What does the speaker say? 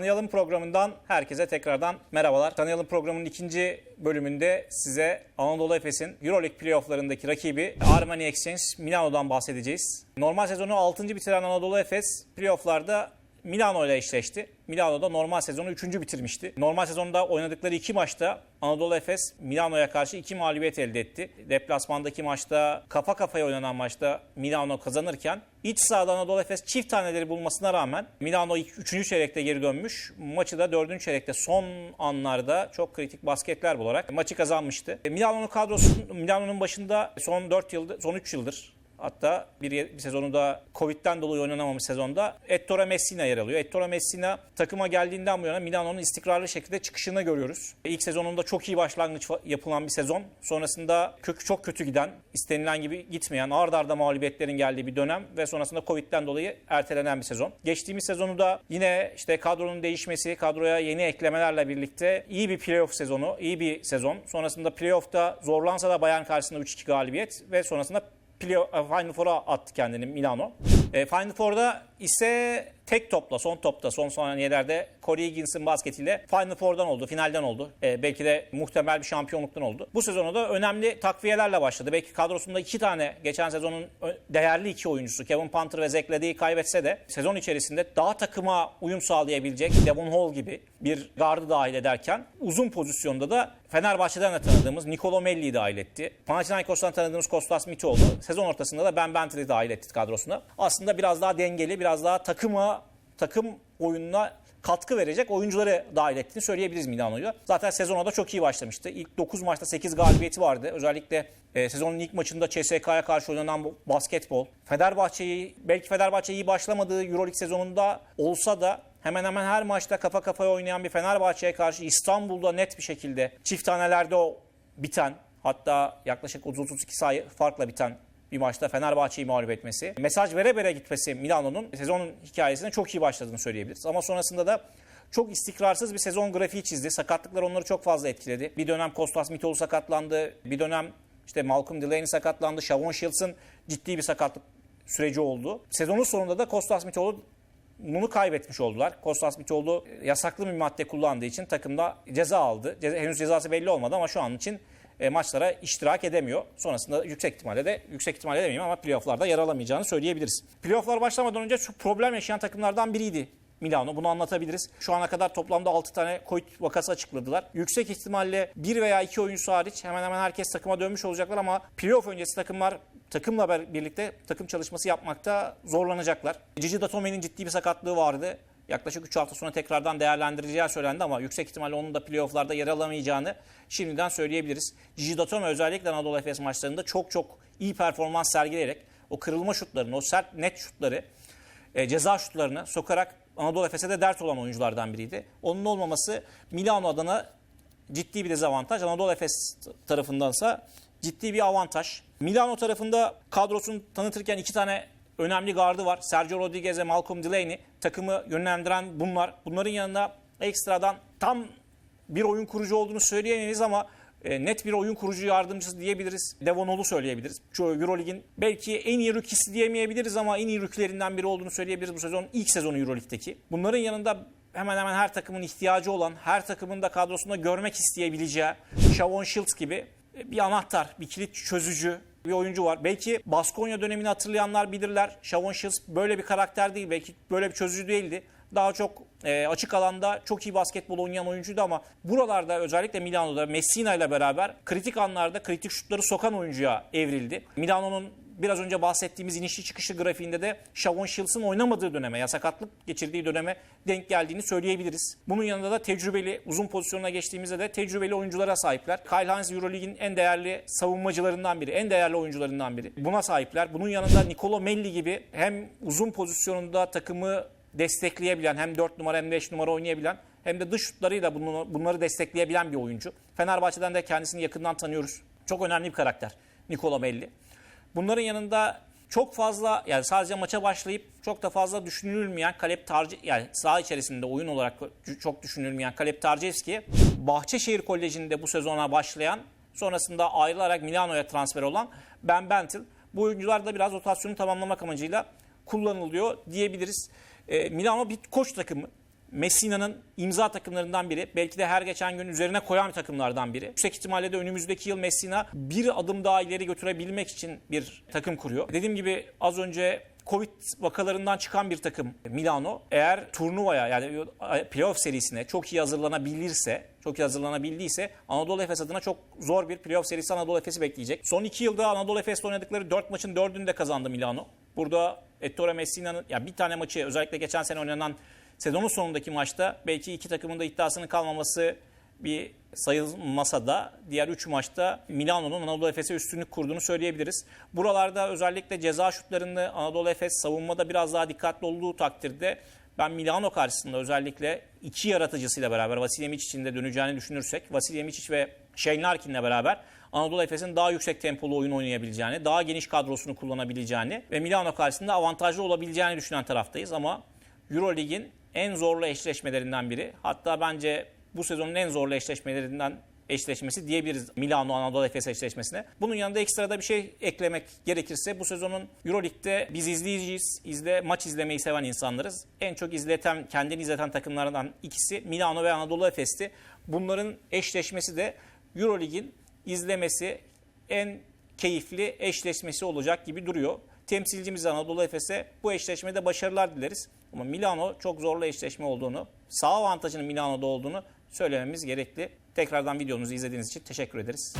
Tanıyalım programından herkese tekrardan merhabalar. Tanıyalım programının ikinci bölümünde size Anadolu Efes'in Euroleague playofflarındaki rakibi Armani Exchange Milano'dan bahsedeceğiz. Normal sezonu 6. bitiren Anadolu Efes playofflarda Milano ile eşleşti. Milano'da normal sezonu 3. bitirmişti. Normal sezonda oynadıkları iki maçta Anadolu Efes Milano'ya karşı iki mağlubiyet elde etti. Deplasmandaki maçta kafa kafaya oynanan maçta Milano kazanırken iç sahada Anadolu Efes çift taneleri bulmasına rağmen Milano 3. çeyrekte geri dönmüş. Maçı da 4. çeyrekte son anlarda çok kritik basketler bularak maçı kazanmıştı. Milano'nun kadrosu Milano'nun başında son 4 yıldır son 3 yıldır Hatta bir, bir sezonu da Covid'den dolayı oynanamamış sezonda Ettore Messina yer alıyor. Ettore Messina takıma geldiğinden bu yana Milano'nun istikrarlı şekilde çıkışını görüyoruz. İlk sezonunda çok iyi başlangıç yapılan bir sezon. Sonrasında kökü çok kötü giden, istenilen gibi gitmeyen, ard arda mağlubiyetlerin geldiği bir dönem ve sonrasında Covid'den dolayı ertelenen bir sezon. Geçtiğimiz sezonu da yine işte kadronun değişmesi, kadroya yeni eklemelerle birlikte iyi bir playoff sezonu, iyi bir sezon. Sonrasında playoff'ta zorlansa da Bayern karşısında 3-2 galibiyet ve sonrasında Final Four'a attı kendini Milano. E, Final Four'da ise tek topla, son topta, son saniyelerde Corey Higgins'in basketiyle Final Four'dan oldu, finalden oldu. E, belki de muhtemel bir şampiyonluktan oldu. Bu sezonu da önemli takviyelerle başladı. Belki kadrosunda iki tane geçen sezonun değerli iki oyuncusu Kevin Panther ve Zach Lady'yi kaybetse de sezon içerisinde daha takıma uyum sağlayabilecek Devon Hall gibi bir gardı dahil ederken uzun pozisyonda da Fenerbahçe'den de tanıdığımız Nicolo Melli'yi dahil etti. Panathinaikos'tan tanıdığımız Kostas Mitioğlu. Sezon ortasında da Ben Bentley'i dahil etti kadrosuna. Aslında biraz daha dengeli, biraz daha takıma, takım oyununa katkı verecek oyuncuları dahil ettiğini söyleyebiliriz Milano'yu. Zaten sezona da çok iyi başlamıştı. İlk 9 maçta 8 galibiyeti vardı. Özellikle e, sezonun ilk maçında CSK'ya karşı oynanan basketbol. Fenerbahçe'yi, belki Fenerbahçe iyi başlamadığı Euroleague sezonunda olsa da hemen hemen her maçta kafa kafaya oynayan bir Fenerbahçe'ye karşı İstanbul'da net bir şekilde çift tanelerde o biten hatta yaklaşık 30-32 sayı farkla biten bir maçta Fenerbahçe'yi mağlup etmesi, mesaj vere vere gitmesi Milano'nun sezonun hikayesine çok iyi başladığını söyleyebiliriz. Ama sonrasında da çok istikrarsız bir sezon grafiği çizdi. Sakatlıklar onları çok fazla etkiledi. Bir dönem Kostas Mitolu sakatlandı. Bir dönem işte Malcolm Delaney sakatlandı. Shavon Shields'ın ciddi bir sakatlık süreci oldu. Sezonun sonunda da Kostas Mitolu bunu kaybetmiş oldular. Kostas Mitolu yasaklı bir madde kullandığı için takımda ceza aldı. Ceza, henüz cezası belli olmadı ama şu an için e, maçlara iştirak edemiyor. Sonrasında yüksek ihtimalle de yüksek ihtimalle demeyeyim ama playofflarda yer alamayacağını söyleyebiliriz. Playofflar başlamadan önce şu problem yaşayan takımlardan biriydi Milano. Bunu anlatabiliriz. Şu ana kadar toplamda 6 tane Covid vakası açıkladılar. Yüksek ihtimalle 1 veya 2 oyuncusu hariç hemen hemen herkes takıma dönmüş olacaklar ama playoff öncesi takımlar takımla birlikte takım çalışması yapmakta zorlanacaklar. Cici Datome'nin ciddi bir sakatlığı vardı. Yaklaşık 3 hafta sonra tekrardan değerlendireceği söylendi ama yüksek ihtimalle onun da playofflarda yer alamayacağını şimdiden söyleyebiliriz. Gigi Datome özellikle Anadolu Efes maçlarında çok çok iyi performans sergileyerek o kırılma şutlarını, o sert net şutları, e, ceza şutlarını sokarak Anadolu Efes'e de dert olan oyunculardan biriydi. Onun olmaması Milano adına ciddi bir dezavantaj. Anadolu Efes tarafındansa ciddi bir avantaj. Milano tarafında kadrosunu tanıtırken iki tane önemli gardı var. Sergio Rodriguez ve Malcolm Delaney. Takımı yönlendiren bunlar. Bunların yanında ekstradan tam bir oyun kurucu olduğunu söyleyemeyiz ama e, net bir oyun kurucu yardımcısı diyebiliriz. Devon Hall'u söyleyebiliriz. Şu Eurolig'in belki en iyi rükisi diyemeyebiliriz ama en iyi rüklerinden biri olduğunu söyleyebiliriz bu sezon. ilk sezonu Euroleague'deki. Bunların yanında hemen hemen her takımın ihtiyacı olan, her takımın da kadrosunda görmek isteyebileceği Shavon Shields gibi bir anahtar, bir kilit çözücü bir oyuncu var. Belki Baskonya dönemini hatırlayanlar bilirler. Shavon Shields böyle bir karakter değil. Belki böyle bir çözücü değildi. Daha çok e, açık alanda çok iyi basketbol oynayan oyuncuydu ama buralarda özellikle Milano'da Messina ile beraber kritik anlarda kritik şutları sokan oyuncuya evrildi. Milano'nun biraz önce bahsettiğimiz inişli çıkışlı grafiğinde de Shavon Shields'ın oynamadığı döneme, ya sakatlık geçirdiği döneme denk geldiğini söyleyebiliriz. Bunun yanında da tecrübeli, uzun pozisyona geçtiğimizde de tecrübeli oyunculara sahipler. Kyle Hines Euroleague'in en değerli savunmacılarından biri, en değerli oyuncularından biri. Buna sahipler. Bunun yanında Nicolo Melli gibi hem uzun pozisyonunda takımı destekleyebilen hem 4 numara hem 5 numara oynayabilen hem de dış şutlarıyla bunları destekleyebilen bir oyuncu. Fenerbahçe'den de kendisini yakından tanıyoruz. Çok önemli bir karakter Nikola Melli. Bunların yanında çok fazla yani sadece maça başlayıp çok da fazla düşünülmeyen Kalep Tarci yani saha içerisinde oyun olarak çok düşünülmeyen Kalep Tarcevski Bahçeşehir Koleji'nde bu sezona başlayan sonrasında ayrılarak Milano'ya transfer olan Ben Bentil bu oyuncular da biraz rotasyonu tamamlamak amacıyla kullanılıyor diyebiliriz. E, Milano bir koç takımı. Messina'nın imza takımlarından biri. Belki de her geçen gün üzerine koyan takımlardan biri. Yüksek ihtimalle de önümüzdeki yıl Messina bir adım daha ileri götürebilmek için bir takım kuruyor. Dediğim gibi az önce Covid vakalarından çıkan bir takım Milano eğer turnuvaya yani playoff serisine çok iyi hazırlanabilirse, çok iyi hazırlanabildiyse Anadolu Efes adına çok zor bir playoff serisi Anadolu Efes'i bekleyecek. Son iki yılda Anadolu Efes'le oynadıkları 4 maçın 4'ünü de kazandı Milano. Burada Ettore Messina'nın ya bir tane maçı özellikle geçen sene oynanan sezonun sonundaki maçta belki iki takımın da iddiasının kalmaması bir sayılmasa da diğer 3 maçta Milano'nun Anadolu Efes'e üstünlük kurduğunu söyleyebiliriz. Buralarda özellikle ceza şutlarını Anadolu Efes savunmada biraz daha dikkatli olduğu takdirde ben Milano karşısında özellikle iki yaratıcısıyla beraber Vasilya için de döneceğini düşünürsek Vasilya Miçic ve Shane Larkin'le beraber Anadolu Efes'in daha yüksek tempolu oyun oynayabileceğini, daha geniş kadrosunu kullanabileceğini ve Milano karşısında avantajlı olabileceğini düşünen taraftayız ama Eurolig'in en zorlu eşleşmelerinden biri. Hatta bence bu sezonun en zorlu eşleşmelerinden eşleşmesi diyebiliriz Milano Anadolu Efes eşleşmesine. Bunun yanında ekstra da bir şey eklemek gerekirse bu sezonun Euroleague'de biz izleyiciyiz. İzle, maç izlemeyi seven insanlarız. En çok izleten, kendini izleten takımlardan ikisi Milano ve Anadolu Efes'ti. Bunların eşleşmesi de Euroleague'in izlemesi en keyifli eşleşmesi olacak gibi duruyor. Temsilcimiz Anadolu Efes'e bu eşleşmede başarılar dileriz. Ama Milano çok zorlu eşleşme olduğunu, sağ avantajının Milano'da olduğunu söylememiz gerekli. Tekrardan videomuzu izlediğiniz için teşekkür ederiz.